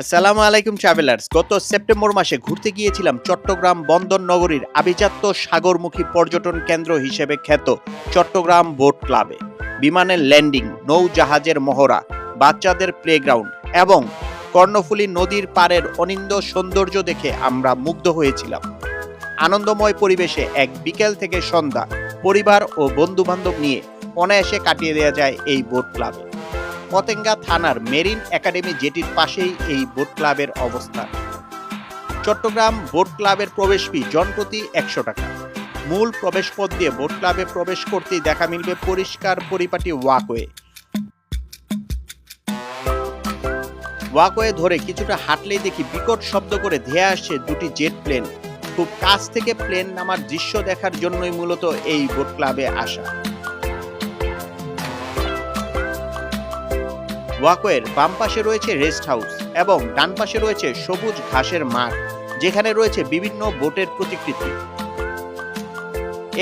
আসসালামু আলাইকুম ট্রাভেলার্স। গত সেপ্টেম্বর মাসে ঘুরতে গিয়েছিলাম চট্টগ্রাম বন্দর নগরীর আভিজাত্য সাগরমুখী পর্যটন কেন্দ্র হিসেবে খ্যাত চট্টগ্রাম বোট ক্লাবে। বিমানের ল্যান্ডিং নৌজাহাজের মহড়া, বাচ্চাদের প্লেগ্রাউন্ড এবং কর্ণফুলী নদীর পাড়ের অনিন্দ সৌন্দর্য দেখে আমরা মুগ্ধ হয়েছিলাম। আনন্দময় পরিবেশে এক বিকেল থেকে সন্ধ্যা পরিবার ও বন্ধু বান্ধব নিয়ে অনায়াসে কাটিয়ে দেওয়া যায় এই বোট ক্লাবে। পতেঙ্গা থানার মেরিন একাডেমি জেটির পাশেই এই বোট ক্লাবের অবস্থান। চট্টগ্রাম বোট ক্লাবের প্রবেশ ফি জনপ্রতি একশো টাকা। মূল প্রবেশ পথ দিয়ে বোট ক্লাবে প্রবেশ করতেই দেখা মিলবে পরিষ্কার পরিপাটি ওয়াকওয়ে। ওয়াকওয়ে ধরে কিছুটা হাঁটলেই দেখি বিকট শব্দ করে ধেয়ে আসছে দুটি জেট প্লেন। খুব কাছ থেকে প্লেন নামার দৃশ্য দেখার জন্যই মূলত এই বোট ক্লাবে আসা। ওয়াকওয়ের বাম পাশে রয়েছে রেস্ট হাউস এবং ডান পাশে রয়েছে সবুজ ঘাসের মাঠ, যেখানে রয়েছে বিভিন্ন বোটের প্রতিকৃতি।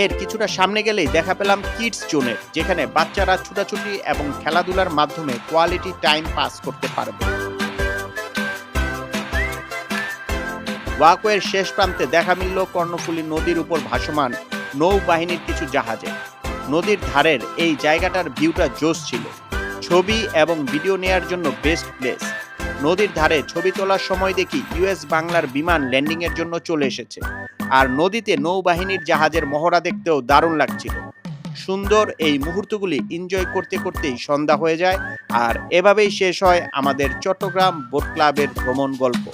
এর কিছুটা সামনে গেলেই দেখা পেলাম কিডস জোনের যেখানে বাচ্চারা ছুটাছুটি এবং খেলাধুলার মাধ্যমে কোয়ালিটি টাইম পাস করতে পারবে। ওয়াকওয়ের শেষ প্রান্তে দেখা মিলল কর্ণফুলী নদীর উপর ভাসমান নৌবাহিনীর কিছু জাহাজে। নদীর ধারের এই জায়গাটার ভিউটা জোশ ছিল। ছবি এবং ভিডিও নেয়ার জন্য বেস্ট প্লেস নদীর ধারে ছবি তোলার সময় দেখি ইউএস বাংলার বিমান ল্যান্ডিং এর জন্য চলে এসেছে। আর নদীতে নৌবাহিনীর জাহাজের মহড়া দেখতেও দারুণ লাগছিল। সুন্দর এই মুহূর্তগুলি এনজয় করতে করতেই সন্ধ্যা হয়ে যায়, আর এভাবেই শেষ হয় আমাদের চট্টগ্রাম বোট ক্লাবের ভ্রমণ গল্প।